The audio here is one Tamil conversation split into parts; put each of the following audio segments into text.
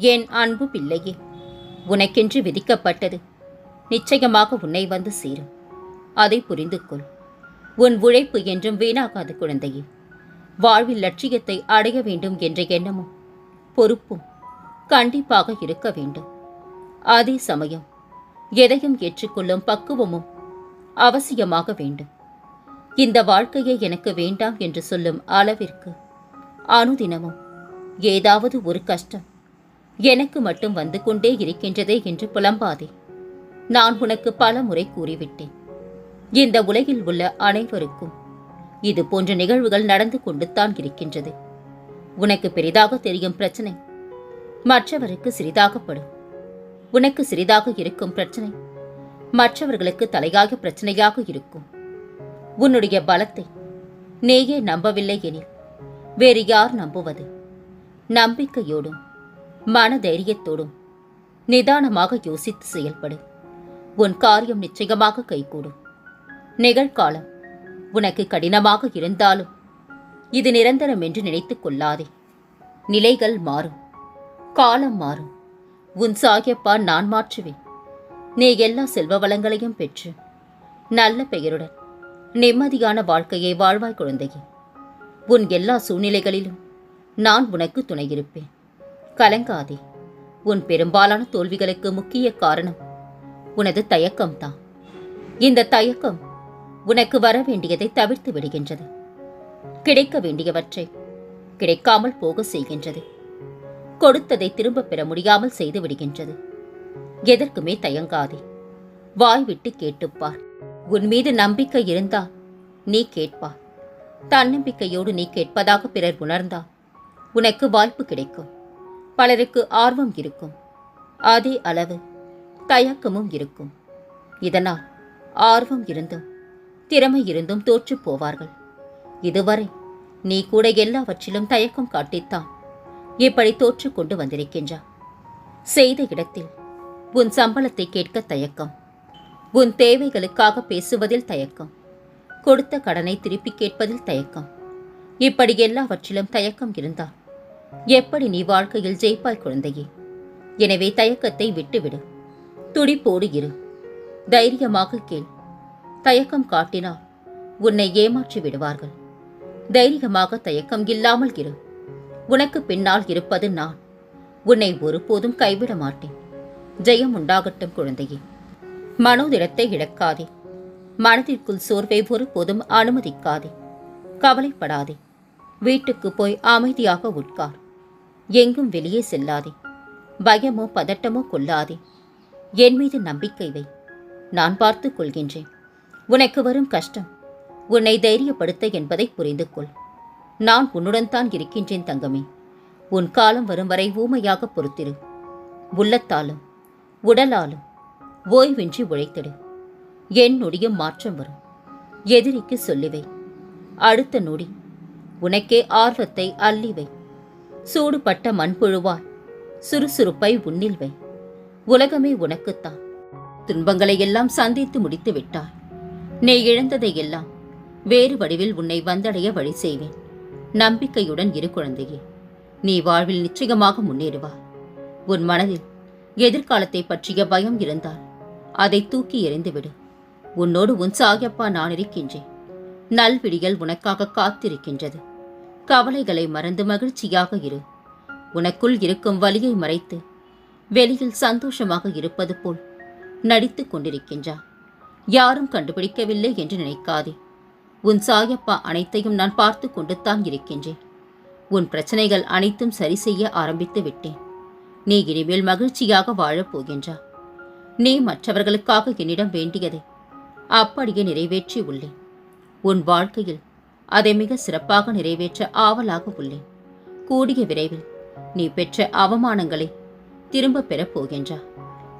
என் அன்பு பிள்ளையே? உனக்கென்று விதிக்கப்பட்டது. நிச்சயமாக உன்னை வந்து சேரும். அதை புரிந்து கொள். உன் உழைப்பு என்றும் வீணாகாது குழந்தையே. வாழ்வில் லட்சியத்தை அடைய வேண்டும் என்ற எண்ணமும் பொறுப்பும் கண்டிப்பாக இருக்க வேண்டும். அதே சமயம் எதையும் ஏற்றுக்கொள்ளும் பக்குவமும் அவசியமாக வேண்டும். இந்த வாழ்க்கையை எனக்கு வேண்டாம் என்று சொல்லும் அளவிற்கு அனுதினமும் ஏதாவது ஒரு கஷ்டம் எனக்கு மட்டும் வந்து கொண்டே இருக்கின்றதே என்று புலம்பாதே. நான் உனக்கு பல முறை கூறிவிட்டேன். இந்த உலகில் உள்ள அனைவருக்கும் இது போன்ற நிகழ்வுகள் நடந்து கொண்டுத்தான் இருக்கின்றது. உனக்கு பெரிதாக தெரியும் பிரச்சனை. மற்றவருக்கு சிறிதாகப்படும். உனக்கு சிறிதாக இருக்கும் பிரச்சனை மற்றவர்களுக்கு தலையாக பிரச்சனையாக இருக்கும். உன்னுடைய பலத்தை நீயே நம்பவில்லை எனில் வேறு யார் நம்புவது? நம்பிக்கையோடும் மன தைரியத்தோடும் நிதானமாக யோசித்து செயல்படு. உன் காரியம் நிச்சயமாக கைகூடும். நிகழ்காலம் உனக்கு கடினமாக இருந்தாலும் இது நிரந்தரம் என்று நினைத்துக் கொள்ளாதே. நிலைகள் மாறும். காலம் மாறும். உன் சாகியப்பா நான் மாற்றுவேன். நீ எல்லா செல்வ வளங்களையும் பெற்று நல்ல பெயருடன் நிம்மதியான வாழ்க்கையை வாழ்வாய் குழந்தையே. உன் எல்லா சூழ்நிலைகளிலும் நான் உனக்கு துணையிருப்பேன் கலங்காதே. உன் பெரும்பாலான தோல்விகளுக்கு முக்கிய காரணம் உனது தயக்கம்தான். இந்த தயக்கம் உனக்கு வர வேண்டியதை தவிர்த்து விடுகின்றது. கிடைக்க வேண்டியவற்றை கிடைக்காமல் போக செய்கின்றது. கொடுத்ததை திரும்பப் பெற முடியாமல் செய்து விடுகின்றது. எதற்குமே தயங்காதே. வாய் விட்டு கேட்டுப்பார். உன் மீது நம்பிக்கை இருந்தால் நீ கேட்பார். தன்னம்பிக்கையோடு நீ கேட்பதாக பிறர் உணர்ந்தால் உனக்கு வாய்ப்பு கிடைக்கும். பலருக்கு ஆர்வம் இருக்கும். அதே அளவு தயக்கமும் இருக்கும். இதனால் ஆர்வம் இருந்தும் திறமை இருந்தும் தோற்றுப் போவார்கள். இதுவரை நீ கூட எல்லாவற்றிலும் தயக்கம் காட்டித்தான் இப்படி தோற்று கொண்டு வந்திருக்கின்றா செய்த இடத்தில் உன் சம்பளத்தை கேட்க தயக்கம் உன் தேவைகளுக்காக பேசுவதில் தயக்கம் கொடுத்த கடனை திருப்பி கேட்பதில் தயக்கம் இப்படி எல்லாவற்றிலும் தயக்கம் இருந்தால் எப்படி நீ வாழ்க்கையில் ஜெயிப்பாய் குழந்தையே? எனவே தயக்கத்தை விட்டுவிடு. துடிப்போடு இரு. தைரியமாக கேள். தயக்கம் காட்டினால் உன்னை ஏமாற்றி விடுவார்கள். தைரியமாக தயக்கம் இல்லாமல் இரு. உனக்கு பின்னால் இருப்பது நான். உன்னை ஒருபோதும் கைவிட மாட்டேன். ஜெயம் உண்டாகட்டும் குழந்தையே. மனோதிடத்தை இழக்காதே. மனதிற்குள் சோர்வை ஒருபோதும் அனுமதிக்காதே. கவலைப்படாதே. வீட்டுக்கு போய் அமைதியாக உட்கார். எங்கும் வெளியே செல்லாதே. பயமோ பதட்டமோ கொள்ளாதே. என் மீது நம்பிக்கை வை. நான் பார்த்துக் கொள்கின்றேன். உனக்கு வரும் கஷ்டம். உன்னை தைரியப்படுத்த என்பதை புரிந்து கொள். நான் உன்னுடன் தான் இருக்கின்றேன் தங்கமே. உன் காலம் வரும் வரை ஊமையாக பொறுத்திரு. உள்ளத்தாலும் உடலாலும் ஓய்வின்றி உழைத்திடு. என் நொடியும் மாற்றம் வரும். எதிரிக்கு சொல்லுவை. அடுத்த நொடி உனக்கே ஆர்வத்தை அள்ளிவை சூடுபட்ட மண்புழுவாய் சுறுசுறுப்பை உன்னில் வை. உலகமே உனக்குத்தான் துன்பங்களை எல்லாம் சந்தித்து முடித்து விட்டாய். நீ இழந்ததை எல்லாம் வேறு வடிவில் உன்னை வந்தடைய வழி செய்வேன். நம்பிக்கையுடன் இரு குழந்தையே நீ வாழ்வில் நிச்சயமாக முன்னேறுவாய். உன் மனதில் எதிர்காலத்தை பற்றிய பயம் இருந்தால் அதை தூக்கி எறிந்துவிடு உன்னோடு உன் சாயப்பா நான் இருக்கின்றேன். நல்விடிகள் உனக்காக காத்திருக்கின்றது. கவலைகளை மறந்து மகிழ்ச்சியாக இரு. உனக்குள் இருக்கும் வலியை மறைத்து வெளியில் சந்தோஷமாக இருப்பது போல் நடித்துக் கொண்டிருக்கின்றார் யாரும் கண்டுபிடிக்கவில்லை என்று நினைக்காதே. உன் சாயப்பா அனைத்தையும் நான் பார்த்து கொண்டுத்தான் இருக்கின்றேன். உன் பிரச்சனைகள் அனைத்தும் சரி செய்ய ஆரம்பித்து விட்டேன். நீ இனிமேல் மகிழ்ச்சியாக வாழப் போகின்றா. நீ மற்றவர்களுக்காக என்னிடம் வேண்டியதை அப்படியே நிறைவேற்றி உள்ளேன். உன் வாழ்க்கையில் அதை மிக சிறப்பாக நிறைவேற்ற ஆவலாக உள்ளேன். கூடிய விரைவில் நீ பெற்ற அவமானங்களை திரும்பப் பெறப் போகின்றார்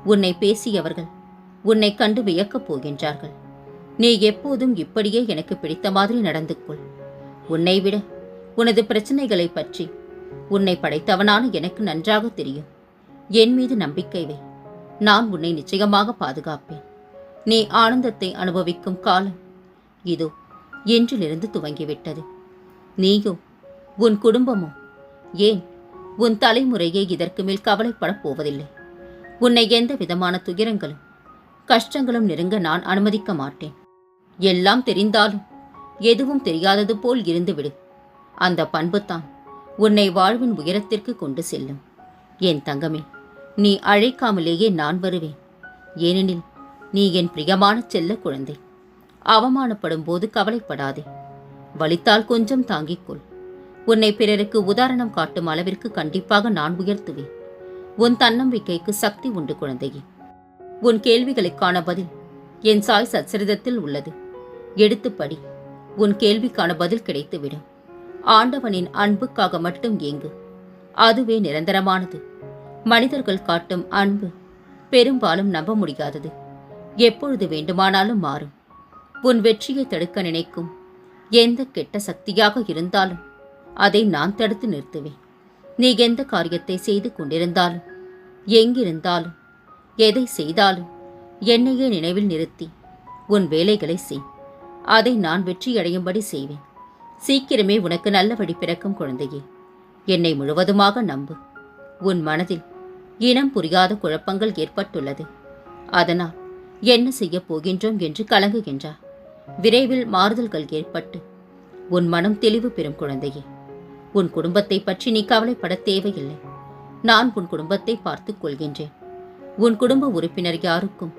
உன்னை பேசியவர்கள் உன்னை கண்டு வியக்கப் போகின்றார்கள். நீ எப்போதும் இப்படியே எனக்கு பிடித்த மாதிரி நடந்து கொள். உன்னை விட உனது பிரச்சனைகளை பற்றி உன்னை படைத்தவனான எனக்கு நன்றாக தெரியும். என் மீது நம்பிக்கை வை. நான் உன்னை நிச்சயமாக பாதுகாப்பேன். நீ ஆனந்தத்தை அனுபவிக்கும் காலம். இதோ என்றிலிருந்து துவங்கிவிட்டது. நீயோ உன் குடும்பமோ? ஏன் உன் தலைமுறையே இதற்கு மேல் கவலைப்படப் போவதில்லை? உன்னை எந்த விதமான துயரங்களும் கஷ்டங்களும் நெருங்க நான் அனுமதிக்க மாட்டேன். எல்லாம் தெரிந்தாலும் எதுவும் தெரியாதது போல் இருந்துவிடு. அந்த பண்புத்தான் உன்னை வாழ்வின் உயரத்திற்கு கொண்டு செல்லும். என் தங்கமே நீ அழைக்காமலேயே நான் வருவேன். ஏனெனில் நீ என் பிரியமான செல்ல குழந்தை. அவமானப்படும் போது கவலைப்படாதே. வலித்தால் கொஞ்சம் தாங்கிக் கொள் உன்னை பிறருக்கு உதாரணம் காட்டும் அளவிற்கு கண்டிப்பாக நான் உயர்த்துவேன். உன் தன்னம்பிக்கைக்கு சக்தி உண்டு குழந்தையே. உன் கேள்விகளுக்கான பதில் என் சாய் சச்சரிதத்தில் உள்ளது. எடுத்து படி. உன் கேள்விக்கான பதில் கிடைத்துவிடும். ஆண்டவனின் அன்புக்காக மட்டும் ஏங்கு. அதுவே நிரந்தரமானது. மனிதர்கள் காட்டும் அன்பு பெரும்பாலும் நம்ப முடியாதது. எப்பொழுது வேண்டுமானாலும் மாறும். உன் வெற்றியை தடுக்க நினைக்கும். எந்த கெட்ட சக்தியாக இருந்தாலும் அதை நான் தடுத்து நிறுத்துவேன். நீ எந்த காரியத்தை செய்து கொண்டிருந்தாலும் எங்கிருந்தாலும் எதை செய்தாலும் என்னையே நினைவில் நிறுத்தி உன் வேலைகளை செய். அதை நான் வெற்றியடையும்படி செய்வேன். சீக்கிரமே உனக்கு நல்ல வழி பிறக்கும் குழந்தையே. என்னை முழுவதுமாக நம்பு. உன் மனதில் இனம் புரியாத குழப்பங்கள் ஏற்பட்டுள்ளது. அதனால் என்ன செய்யப் போகின்றோம் என்று கலங்குகின்றார். விரைவில் மாறுதல்கள் ஏற்பட்டு உன் மனம் தெளிவு பெறும் குழந்தையே. உன் குடும்பத்தை பற்றி நீ கவலைப்பட தேவையில்லை. நான் உன் குடும்பத்தை பார்த்துக் கொள்கின்றேன். உன் குடும்ப உறுப்பினர் யாருக்கும்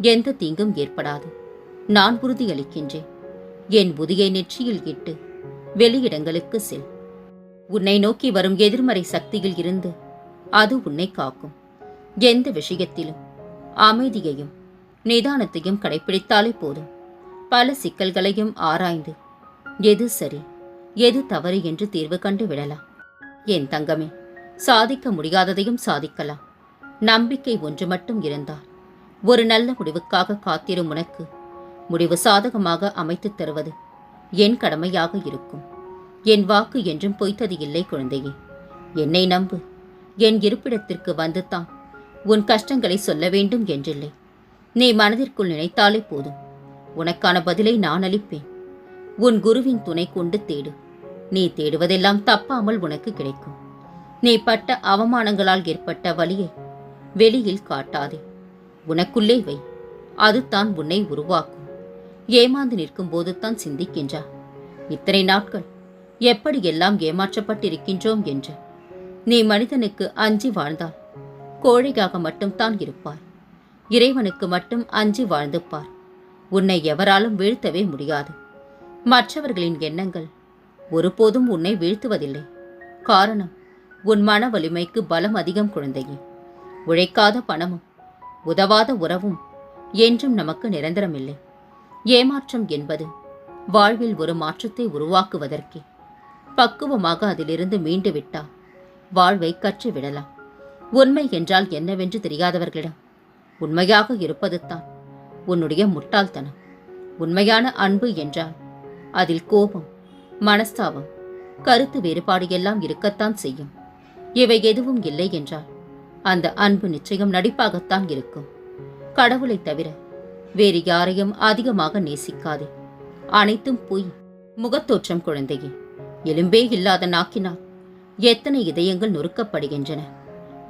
எந்த தீங்கும் ஏற்படாது. நான் உறுதியளிக்கின்றேன். என் புதியை நெற்றியில் இட்டு வெளியிடங்களுக்கு செல். உன்னை நோக்கி வரும் எதிர்மறை சக்தியில் இருந்து அது உன்னை காக்கும். எந்த விஷயத்திலும் அமைதியையும் நிதானத்தையும் கடைப்பிடித்தாலே போதும். பல சிக்கல்களையும் ஆராய்ந்து எது சரி எது தவறு என்று தீர்வு கண்டு விடலாம். என் தங்கமே சாதிக்க முடியாததையும் சாதிக்கலாம். நம்பிக்கை ஒன்று மட்டும் இருந்தால் ஒரு நல்ல முடிவுக்காக காத்திரும் உனக்கு முடிவு சாதகமாக அமைத்துத் தருவது என் கடமையாக இருக்கும். என் வாக்கு என்றும் பொய்த்தது இல்லை குழந்தையே. என்னை நம்பு. என் இருப்பிடத்திற்கு வந்துதான் உன் கஷ்டங்களை சொல்ல வேண்டும் என்றில்லை. நீ மனதிற்குள் நினைத்தாலே போதும். உனக்கான பதிலை நான் அளிப்பேன். உன் குருவின் துணை கொண்டு தேடு. நீ தேடுவதெல்லாம் தப்பாமல் உனக்கு கிடைக்கும். நீ பட்ட அவமானங்களால் ஏற்பட்ட வழியை வெளியில் காட்டாதே. உனக்குள்ளே வை. அதுதான் உன்னை உருவாக்கும். ஏமாந்து நிற்கும் போது தான் இத்தனை நாட்கள் எப்படி எல்லாம் ஏமாற்றப்பட்டிருக்கின்றோம் என்று. நீ மனிதனுக்கு அஞ்சி வாழ்ந்தால் கோழையாக மட்டும் தான் இறைவனுக்கு மட்டும் அஞ்சி வாழ்ந்து பார் உன்னை எவராலும் வீழ்த்தவே முடியாது. மற்றவர்களின் எண்ணங்கள் ஒருபோதும் உன்னை வீழ்த்துவதில்லை. காரணம் உன் மன வலிமைக்கு பலம் அதிகம் குழந்தையே. உழைக்காத பணமும் உதவாத உறவும் என்றும் நமக்கு நிரந்தரமில்லை. ஏமாற்றம் என்பது வாழ்வில் ஒரு மாற்றத்தை உருவாக்குவதற்கே. பக்குவமாக அதிலிருந்து மீண்டு விட்டால் வாழ்வை கற்றுவிடலாம். உண்மை என்றால் என்னவென்று தெரியாதவர்களிடம் உண்மையாக இருப்பது தான் உன்னுடைய முட்டாள்தனம். உண்மையான அன்பு என்றால் அதில் கோபம் மனஸ்தாபம் கருத்து வேறுபாடு எல்லாம் இருக்கத்தான் செய்யும். இவை எதுவும் இல்லை என்றால் அந்த அன்பு நிச்சயம் நடிப்பாகத்தான் இருக்கும். கடவுளை தவிர வேறு யாரையும் அதிகமாக நேசிக்காதே. அனைத்தும் பொய். முகத்தோற்றம் குழந்தையே எலும்பே இல்லாத நாக்கினால் எத்தனை இதயங்கள் நொறுக்கப்படுகின்றன.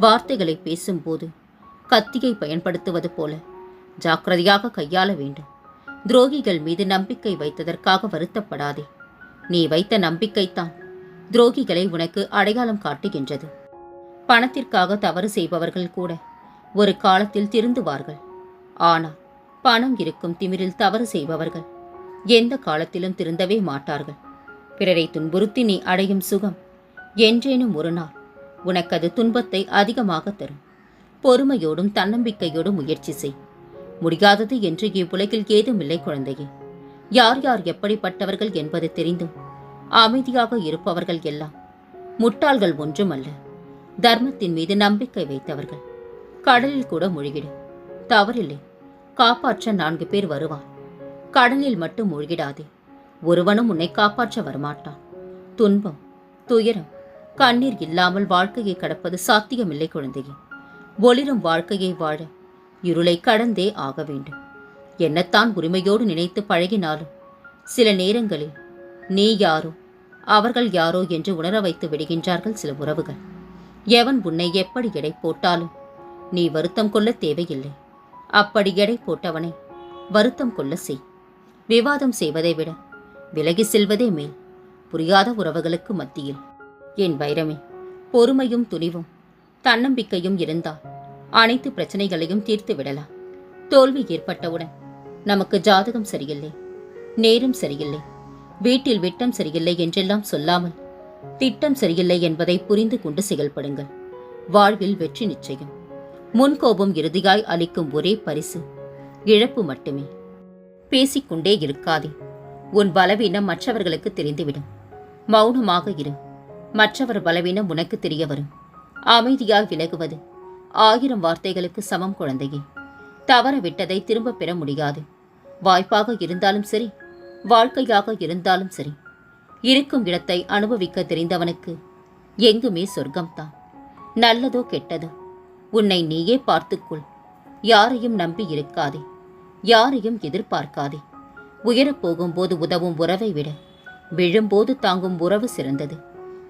வார்த்தைகளை பேசும்போது கத்தியை பயன்படுத்துவது போல ஜாக்கிரதையாக கையாள வேண்டும். துரோகிகள் மீது நம்பிக்கை வைத்ததற்காக வருத்தப்படாதே. நீ வைத்த நம்பிக்கைத்தான் துரோகிகளை உனக்கு அடையாளம் காட்டுகின்றது. பணத்திற்காக தவறு செய்பவர்கள் கூட ஒரு காலத்தில் திருந்துவார்கள். ஆனால் பணம் இருக்கும் திமிரில் தவறு செய்பவர்கள் எந்த காலத்திலும் திருந்தவே மாட்டார்கள். பிறரை துன்புறுத்தி நீ அடையும் சுகம் என்றேனும் ஒரு நாள் உனக்கு அது துன்பத்தை அதிகமாக தரும். பொறுமையோடும் தன்னம்பிக்கையோடும் முயற்சி செய். முடியாதது என்று இவ்வுலகில் ஏதுமில்லை குழந்தையே. யார் யார் எப்படிப்பட்டவர்கள் என்பது தெரிந்தும் அமைதியாக இருப்பவர்கள் எல்லாம் முட்டாள்கள் ஒன்றுமல்ல. தர்மத்தின் மீது நம்பிக்கை வைத்தவர்கள். கடலில் கூட மூழ்கிடு. தவறில்லை. காப்பாற்ற நான்கு பேர் வருவார். கடலில் மட்டும் மூழ்கிடாதே. ஒருவனும் உன்னை காப்பாற்ற வரமாட்டான். துன்பம் துயரம் கண்ணீர் இல்லாமல் வாழ்க்கையை கடப்பது சாத்தியமில்லை குழந்தையே. ஒளிரும் வாழ்க்கையை வாழ இருளை கடந்தே ஆக வேண்டும். என்னத்தான் உரிமையோடு நினைத்து பழகினாலும் சில நேரங்களில் நீ யாரோ அவர்கள் யாரோ என்று உணர வைத்து விடுகின்றார்கள் சில உறவுகள். எவன் உன்னை எப்படி எடை போட்டாலும் நீ வருத்தம் கொள்ள தேவையில்லை. அப்படி எடை போட்டவனை வருத்தம் கொள்ள செய். விவாதம் செய்வதை விட விலகி செல்வதே மேல் புரியாத உறவுகளுக்கு மத்தியில். என் வைரமே பொறுமையும் துணிவும் தன்னம்பிக்கையும் இருந்தால் அனைத்து பிரச்சனைகளையும் தீர்த்து விடலாம். தோல்வி ஏற்பட்டவுடன் நமக்கு ஜாதகம் சரியில்லை நேரம் சரியில்லை வீட்டில் விட்டம் சரியில்லை என்றெல்லாம் சொல்லாமல் திட்டம் சரியில்லை என்பதை புரிந்து கொண்டு செயல்படுங்கள். வாழ்வில் வெற்றி நிச்சயம். முன்கோபம் இறுதியாய் அளிக்கும் ஒரே பரிசு இழப்பு மட்டுமே. பேசிக்கொண்டே இருக்காதே. உன் பலவீனம் மற்றவர்களுக்கு தெரிந்துவிடும். மௌனமாக இரு. மற்றவர் பலவீனம் உனக்கு தெரிய வரும். அமைதியாய் விலகுவது ஆயிரம் வார்த்தைகளுக்கு சமம் குழந்தையே. தவற விட்டதை திரும்ப பெற முடியாது. வாய்ப்பாக இருந்தாலும் சரி வாழ்க்கையாக இருந்தாலும் சரி இருக்கும் இடத்தை அனுபவிக்க தெரிந்தவனுக்கு எங்குமே சொர்க்கம்தான். நல்லதோ கெட்டதோ உன்னை நீயே பார்த்துக்கொள். யாரையும் நம்பி இருக்காதே யாரையும் எதிர்பார்க்காதே. உயரப்போகும்போது உதவும் உறவை விட விழும்போது தாங்கும் உறவு சிறந்தது.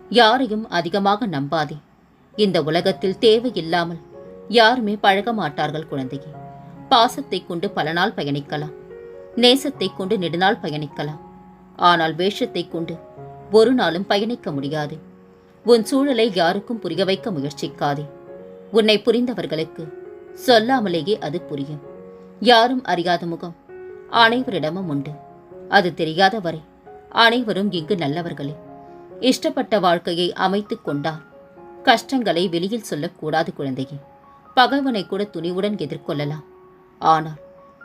யாரையும் அதிகமாக நம்பாதே. இந்த உலகத்தில் தேவையில்லாமல் யாருமே பழக மாட்டார்கள் குழந்தையே. பாசத்தை கொண்டு பல நாள் பயணிக்கலாம். நேசத்தை கொண்டு நெடுநாள் பயணிக்கலாம். ஆனால் வேஷத்தை கொண்டு ஒரு நாளும் பயணிக்க முடியாது. உன் சூழலை யாருக்கும் புரிய வைக்க முயற்சிக்காதே. உன்னை புரிந்தவர்களுக்கு சொல்லாமலேயே அது புரியும். யாரும் அறியாத முகம் அனைவரிடமும் உண்டு. அது தெரியாத வரை அனைவரும் இங்கு நல்லவர்களே. இஷ்டப்பட்ட வாழ்க்கையை அமைத்துக் கொண்டால் கஷ்டங்களை வெளியில் சொல்லக்கூடாது குழந்தையே. பகைவனை கூட துணிவுடன் எதிர்கொள்ளலாம். ஆனால்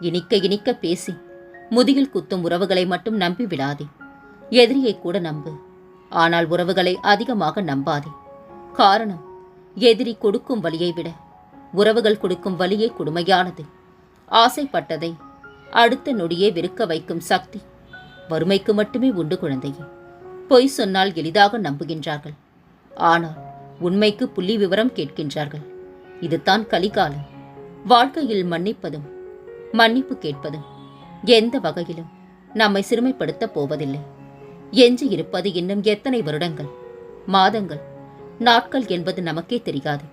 இனிக்க இனிக்க பேசி முதுகில் குத்தும் உறவுகளை மட்டும் நம்பி விடாதே. எதிரியை கூட நம்பு. ஆனால் உறவுகளை அதிகமாக நம்பாதே. காரணம் எதிரி கொடுக்கும் வலியை விட உறவுகள் கொடுக்கும் வலியே கொடுமையானது. ஆசைப்பட்டதை அடுத்த நொடியே வெறுக்க வைக்கும் சக்தி வறுமைக்கு மட்டுமே உண்டு குழந்தையே. பொய் சொன்னால் எளிதாக நம்புகின்றார்கள். ஆனால் உண்மைக்கு புள்ளி விவரம் கேட்கின்றார்கள். இதுதான் கலிகாலம். வாழ்க்கையில் மன்னிப்பதும் மன்னிப்பு கேட்பதும் எந்த வகையிலும் நம்மை சிறுமைப்படுத்தப் போவதில்லை. எஞ்சி இருப்பது இன்னும் எத்தனை வருடங்கள் மாதங்கள் நாட்கள் என்பது நமக்கே தெரியாது.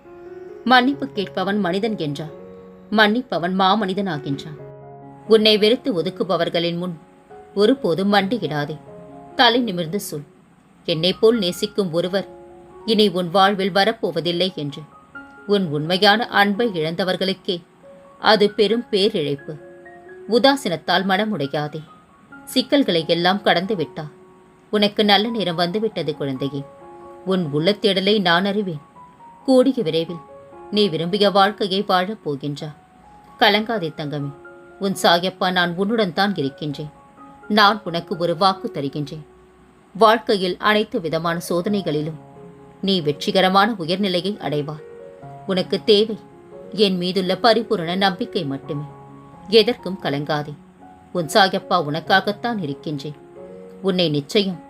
மன்னிப்பு கேட்பவன் மனிதன் என்றான் மன்னிப்பவன் மாமனிதனாகின்றான் உன்னை வெறுத்து ஒதுக்குபவர்களின் முன் ஒருபோதும் மண்டியிடாதே. தலை நிமிர்ந்து சொல் என்னைப் போல் நேசிக்கும் ஒருவர் இனி உன் வாழ்வில் வரப்போவதில்லை என்று. உன் உண்மையான அன்பை இழந்தவர்களுக்கே. அது பெரும் பேரிழைப்பு. உதாசீனத்தால் மனமுடையாதே. சிக்கல்களை எல்லாம் கடந்து விட்டா. உனக்கு நல்ல நேரம் வந்துவிட்டது குழந்தையே. உன் உள்ளத்தேடலை நான் அறிவேன். கூடிய விரைவில் நீ விரும்பிய வாழ்க்கையை வாழப் போகின்றா. கலங்காதே தங்கமே. உன் சாயப்பா நான் உன்னுடன் தான் இருக்கின்றேன். நான் உனக்கு ஒரு வாக்கு தருகின்றேன். வாழ்க்கையில் அனைத்து விதமான சோதனைகளிலும் நீ வெற்றிகரமான உயர்நிலையை அடைவாய். உனக்கு தேவை. என் மீதுள்ள பரிபூரண நம்பிக்கை மட்டுமே. எதற்கும் கலங்காதே. உன் சாயப்பா உனக்காகத்தான் இருக்கின்றேன். உன்னை நிச்சயம்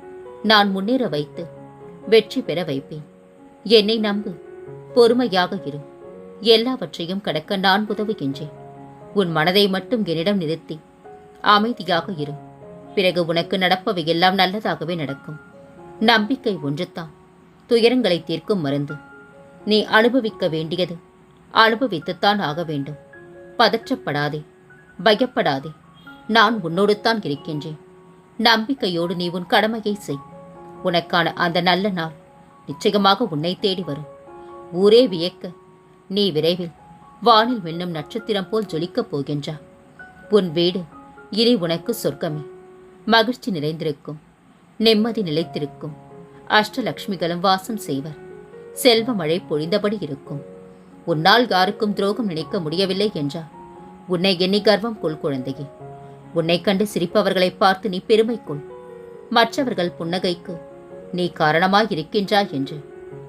நான் முன்னேற வைத்து வெற்றி பெற வைப்பேன். என்னை நம்பு. பொறுமையாக இரு. எல்லாவற்றையும் கடக்க நான் உதவுகின்றேன். உன் மனதை மட்டும் என்னிடம் நிறுத்தி அமைதியாக இரு. பிறகு உனக்கு நடப்பவை எல்லாம் நல்லதாகவே நடக்கும். நம்பிக்கை ஒன்றுதான். துயரங்களை தீர்க்கும் மருந்து. நீ அனுபவிக்க வேண்டியது. அனுபவித்துத்தான் ஆக வேண்டும். பதற்றப்படாதே. பயப்படாதே. நான் உன்னோடு தான் இருக்கின்றேன். நம்பிக்கையோடு நீ உன் கடமையை செய். உனக்கான அந்த நல்ல நாள் நிச்சயமாக உன்னை தேடி வரும். ஊரே வியக்க. நீ விரைவில் வானில் மின்னும் நட்சத்திரம் போல் ஜொலிக்கப் போகின்றா. உன் வீடு இனி உனக்கு சொர்க்கமே. மகிழ்ச்சி நிறைந்திருக்கும். நிம்மதி நிலைத்திருக்கும். அஷ்டலக்ஷ்மிகளும் வாசம் செய்வர். செல்வ மழை பொழிந்தபடி இருக்கும். உன்னால் யாருக்கும் துரோகம் நினைக்க முடியவில்லை என்றா? உன்னை எண்ணி கர்வம் கொள் குழந்தையே. உன்னை கண்டு சிரிப்பவர்களை பார்த்து நீ பெருமை கொள். மற்றவர்கள் புன்னகைக்கு நீ காரணமாய் இருக்கின்றாய் என்று.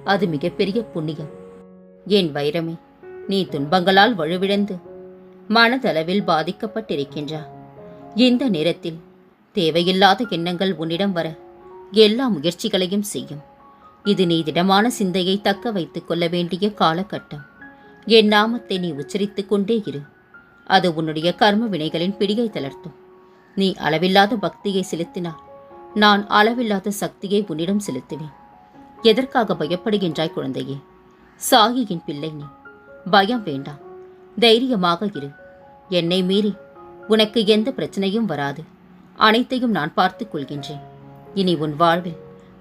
அது மிகப்பெரிய புண்ணியம். என் வைரமே நீ துன்பங்களால் வலுவிழந்து மனதளவில் பாதிக்கப்பட்டிருக்கின்றா. இந்த நேரத்தில் தேவையில்லாத எண்ணங்கள் உன்னிடம் வர எல்லா முயற்சிகளையும் செய்யும். இது நீ திடமான சிந்தையை தக்க வைத்துக் கொள்ள வேண்டிய காலகட்டம். என் நாமத்தை நீ உச்சரித்துக் கொண்டே இரு. அது உன்னுடைய கர்ம வினைகளின் பிடியை தளர்த்தும். நீ அளவில்லாத பக்தியை செலுத்தினால் நான் அளவில்லாத சக்தியை உன்னிடம் செலுத்துவேன். எதற்காக பயப்படுகின்றாய் குழந்தையே? சாகியின் பிள்ளை நீ. பயம் வேண்டாம். தைரியமாக இரு. என்னை மீறி உனக்கு எந்த பிரச்சனையும் வராது. அனைத்தையும் நான் பார்த்துக் கொள்கின்றேன். இனி உன் வாழ்வில்